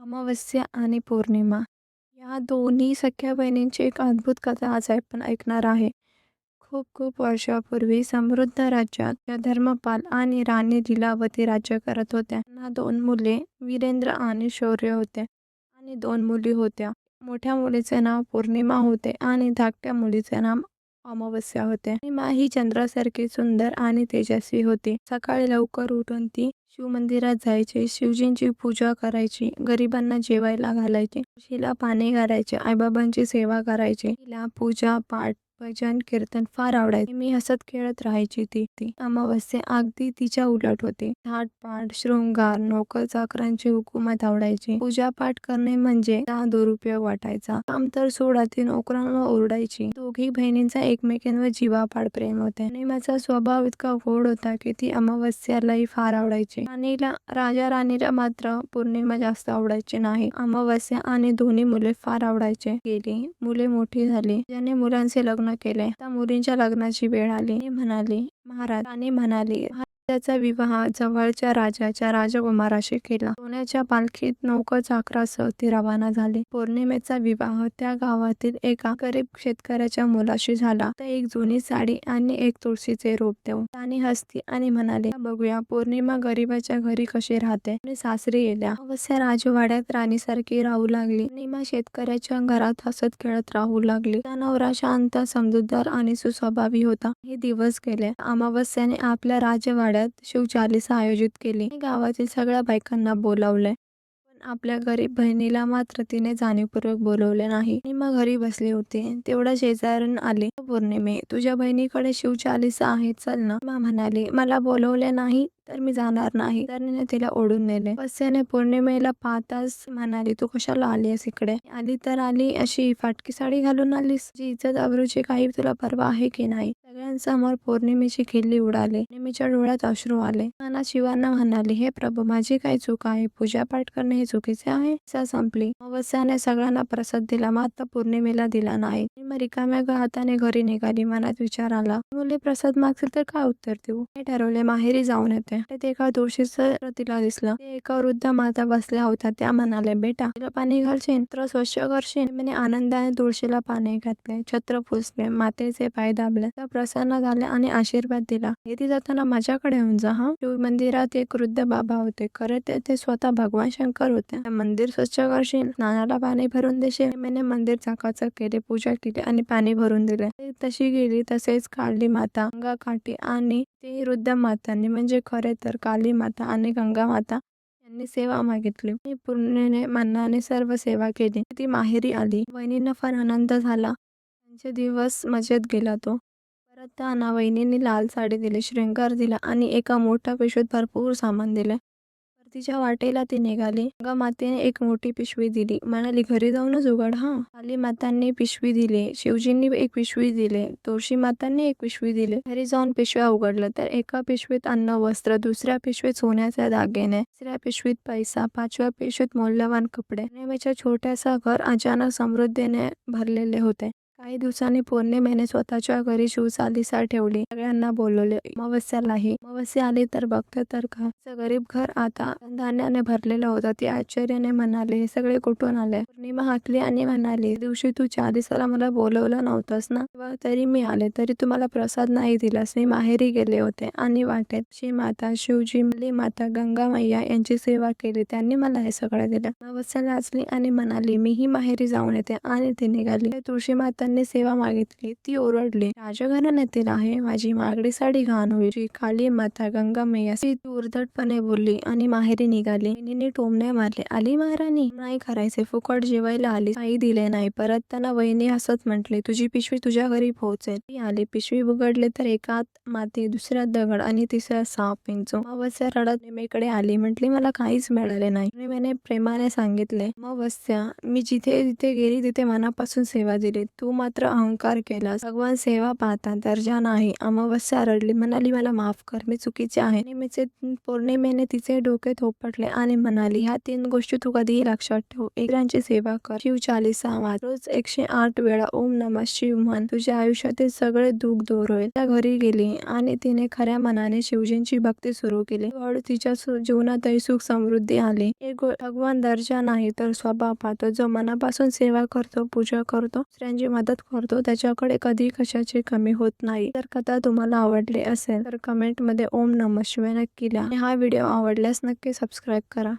अमावस्या आणि पौर्णिमा या दोन्ही सख्या बहिणींची एक अद्भुत कथा आज आपण ऐकणार आहे. खूप खूप वर्षापूर्वी समृद्ध राज्यात या धर्मपाल आणि राणी लीलावती राज्य करत होत्या. त्यांना दोन मुले वीरेंद्र आणि शौर्य होते आणि दोन मुली होत्या. मोठ्या मुलीचे नाव पौर्णिमा होते आणि धाकट्या मुलीचे नाव अमावस्या होते. पौर्णिमा ही चंद्रासारखी सुंदर आणि तेजस्वी होती. सकाळी लवकर उठून ती शिवमंदिरात जायचे शिवजींची पूजा करायची, गरिबांना जेवायला घालायचे तुळशीला पाणी घालायचे, आईबाबांची सेवा करायची. तिला पूजा, पाठ, भजन, कीर्तन फार आवडायचे. मी हसत खेळत राहायची ती. ती अमावस्या अगदी तिच्या उलट होते थाटपाट, शृंगार, नोकर चाकरांची हुकुमत आवडायची. पूजा पाठ करणे म्हणजे तिचा दुरुपयोग वाटायचा. काम तर सोडा ती नोकरांवर ओरडायची. दोघी बहिणींचा एकमेकींवर जीवापाड प्रेम होते. आणि माझा स्वभाव इतका गोड होता की ती अमावस्यालाही फार आवडायची. राणीला राजा राणीला मात्र पौर्णिमा जास्त आवडायची नाही. अमावस्या आणि दोन्ही मुले फार आवडायचे. गेली. मुले मोठी झाली. ज्याने मुलांचे लग्न केले. त्या मुलींच्या लग्नाची वेळ आली. राणी म्हणाली महाराज आणि म्हणाली त्याचा विवाह जवळच्या राजाच्या राजकुमाराशी केला. सोन्याच्या पालखीत नौका चाकरासह ती रवाना झाली. पौर्णिमेचा विवाह त्या गावातील एका गरीब शेतकऱ्याच्या मुलाशी झाला. तर एक जुनी साडी आणि एक तुळशीचे रोप देऊन. त्याने हसती आणि म्हणाले बघूया पौर्णिमा गरिबाच्या घरी कशी राहते आणि सासरी गेल्या. अवश्य राजवाड्यात राणीसारखी राहू लागली. पौर्णिमा शेतकऱ्याच्या घरात हसत खेळत राहू लागली. त्या नवरा शांत, समजूतदार आणि सुस्वभावी होता. हे दिवस गेले. अमावस्याने आपल्या राजवाड्यात शिवचालिसा आयोजित केली गावातील सगळ्या बायकांना बोलावले. पण आपल्या गरीब बहिणीला मात्र तिने जाणीवपूर्वक बोलवले नाही. मग घरी बसले होते तेवढ्या शेजारून आले. पौर्णिमे, तुझ्या बहिणीकडे शिवचालिसा आहे चल ना. म्हणाले म्हणाली मला बोलवले नाही तर मी जाणार नाही. शेजारीने तिला ओढून नेले. अमावस्याने पौर्णिमेला पाहताच म्हणाली तू कशाला आलीस इकडे? आली तर आली अशी फाटकी साडी घालून आलीस? जी इज्जत आबरूची काही तुला पर्वा आहे की नाही? सगळ्यांसमोर पौर्णिमेची खिल्ली उडाली. पौर्णिमेच्या डोळ्यात अश्रू आले. मना शिवांना म्हणाली हे प्रभू माझी काय चूक आहे? पूजापाठ करणे हे चुकीचे आहे? दिवसा संपली. अवस्याने सगळ्यांना प्रसाद दिला मात्र पौर्णिमेला दिला नाही. मग रिकाम्या हाताने घरी निघाली. मनात विचार आला मुले प्रसाद मागतील तर काय उत्तर देऊ? हे ठरवले माहेरी जाऊन येते. वाटेत एका तुळशीचं तिला दिसलं. ते एका वृद्ध माता बसल्या होत्या. त्या म्हणाल्या बेटा तिला पाणी घालशील? तर स्वच्छ करशील? पौर्णिमेने आनंदाने तुळशीला पाणी घातले. छत्र पुसले. मातेचे पाय दाबले. त्या प्रसन्न झाले आणि आशीर्वाद दिला. येथे जाताना माझ्याकडे येऊन जा हांव मंदिरात एक वृद्ध बाबा होते. खरे ते, ते स्वतः भगवान शंकर होते. मंदिर स्वच्छ करशील? स्नानाला पाणी भरून देशील? पौर्णिमेने मंदिर चकाचक केले. पूजा केली आणि पाणी भरून दिले. तशी गेली तसेच काढली माता, अंगा काठी आणि ती वृद्ध मातांनी म्हणजे खरे तर काली माता आणि गंगा माता यांनी सेवा मागितली. आणि पूर्णेने मनाने सर्व सेवा केली. ती माहेरी आली. वहिनींना फार आनंद झाला. त्यांचे दिवस मजेत गेला तो. परत त्यांना वहिनींनी लाल साडी दिली, श्रृंगार दिला आणि एका मोठ्या पिशवीत भरपूर सामान दिले. परतीच्या वाटेला ती निघाली. गंगा मातेने एक मोठी पिशवी दिली. म्हणाली घरी जाऊनच उघड हा काली मातांनी पिशवी दिली. शिवजींनी एक पिशवी दिली. तुळशी मातांनी एक पिशवी दिली. घरी जाऊन पिशव्या उघडलं तर एका पिशवीत अन्न, वस्त्र, दुसऱ्या पिशवीत सोन्याच्या दागिने, तिसऱ्या पिशवीत पैसा, पाचव्या पिशवीत मौल्यवान कपडे. नेहमीच्या छोट्यासा घर अचानक समृद्धीने भरलेले होते. काही दिवसांनी पौर्णिमेने स्वतःच्या घरी शिवचालीसा ठेवली. सगळ्यांना बोलवले अमावस्यालाही. अमावस्या आली तर बघते तर का गरीब घर आता धान्याने भरलेलं होतं. ती आश्चर्याने म्हणाले हे सगळे कुठून आले? पूर्णिमा हाकली आणि म्हणाली दिवशी तू चालीसाला मला बोलवलं नव्हतंस ना? तरी मी आले. तरी तू मला प्रसाद नाही दिलास. मी माहेरी गेले होते आणि वाटेत श्री माता, शिवजी, मली माता, गंगा मैया यांची सेवा केली. त्यांनी मला हे सगळं दिलं अमावस्या लाजली आणि म्हणाली मीही माहेरी जाऊन येते आणि ती निघाली. तुळशी मातांनी सेवा मागितली. ती ओरडली राजघराण्यातील आहे. माझी मागडी साडी घाण होईल. काली माता, गंगा मैया ती बोलली आणि माहेरी निघाली. वहिनींनी टोमणे मारले. आली महाराणी? नाही करायचे. फुकट जेवायला आली काही दिले नाही. परत त्यांना वहिनी हसत म्हटले तुझी पिशवी तुझ्या घरी पोहोचेल. ती आली. पिशवी उघडली तर एकात माती, दुसऱ्यात दगड आणि तिसऱ्यात साप, पिंचो अमावस्या रडत निमेकडे आली. म्हटली मला काहीच मिळाले नाही. निमेने प्रेमाने सांगितले अमावस्या मी जिथे जिथे गेली तिथे मनापासून सेवा दिली. तू मात्र अहंकार केलास. भगवान सेवा पाहता दर्जा नाही. अमावस्या रडली म्हणाली मला माफ कर. मी चुकीचे आहे. पौर्णिमेचे पौर्णिमेने तिचे डोके थोपटले आणि म्हणाली ह्या तीन गोष्टी तू कधीही लक्षात ठेव. इतरांची सेवा कर. शिव चालीसा वाच रोज एकशे आठ वेळा ओम नमः शिव म्हण. तुझ्या आयुष्यातील सगळे दुःख दूर होईल. त्या घरी गेली आणि तिने खऱ्या मनाने शिवजींची भक्ती सुरू केली. हळूहळू तिच्या सु- जीवनातही सुख समृद्धी आली. एक भगवान दर्जा नाही तर स्वभाव पाहतो. जो मनापासून सेवा करतो पूजा करतो दुसऱ्यांची मदत मदत करतो. त्याच्याकडे कधी कशाची कमी होत नाही. जर कथा तुम्हाला आवडली असेल तर कमेंटमध्ये ओम नमः शिवाय नक्की लिहा. हा व्हिडिओ आवडल्यास नक्की सबस्क्राईब करा.